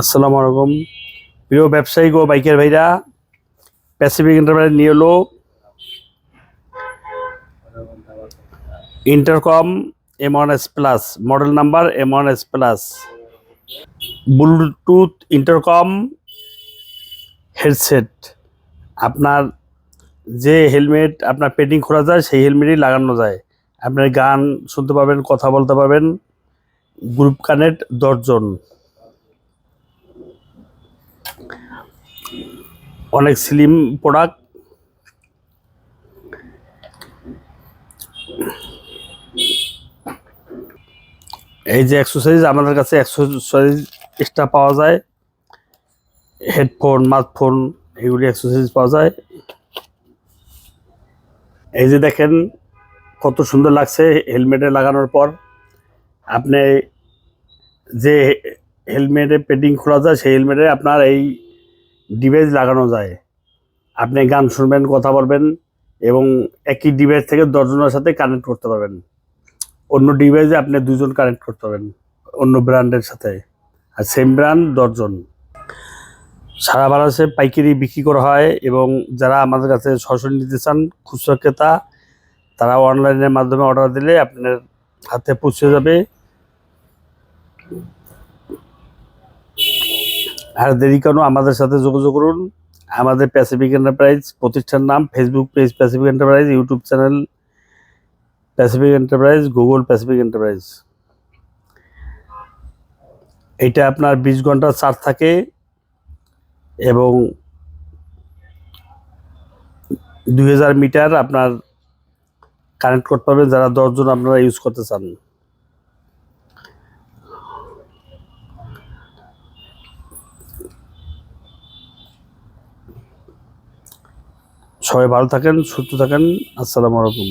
আসসালামু আলাইকুম। প্রিয় ব্যবসায়িক ও বাইকের ভাইরা প্যাসিফিক এন্টারপ্রাইজ নিয়ে এলো intercom M one S plus model number M one S plus Bluetooth intercom headset আপনার যে হেলমেট আপনার পেটিং খোলা যায়, সেই হেলমেটই লাগানো যায়। আপনার গান শুনতে পাবেন, কথা বলতে পারবেন। গ্রুপ কানেক্ট দশজন। অনেক স্লিম প্রোডাক্ট এই যে এক্সারসাইজ আমাদের কাছে এক্সারসাইজ এক্সট্রা পাওয়া যায়। হেডফোন মাথফোন এগুলি এক্সারসাইজ পাওয়া যায়। এই যে দেখেন, কত সুন্দর লাগছে হেলমেটে লাগানোর পর। আপনি যে হেলমেটে পেডিং খোলা যায়, সেই হেলমেটে আপনার এই ডিভাইস লাগানো যায়। আপনি গান শুনবেন, কথা বলবেন এবং একই ডিভাইস থেকে দশজনের সাথে কানেক্ট করতে পারবেন। অন্য ডিভাইসে আপনি দুজন কানেক্ট করতে পারবেন, অন্য ব্র্যান্ডের সাথে। আর সেম ব্র্যান্ড দশজন। সারা বাংলাদেশে পাইকারি বিক্রি করা হয় এবং যারা আমাদের কাছে সরাসরি নিতে চান, খুচরা ক্রেতা, তারা অনলাইনের মাধ্যমে অর্ডার দিলে আপনার হাতে পৌঁছে যাবে। আর দেরি কেন, আমাদের সাথে যোগাযোগ করুন। আমাদের প্যাসিফিক এন্টারপ্রাইজ প্রতিষ্ঠান নাম Facebook page Pacific enterprise YouTube channel Pacific enterprise Google Pacific enterprise এটা আপনার বিশ ঘণ্টা চার্জ থাকে এবং দুই হাজার মিটার আপনার কানেক্ট করতে পারবেন যারা দশজন আপনারা ইউজ করতে চান। সবাই ভালো থাকেন, সুস্থ থাকেন, আসসালামু আলাইকুম।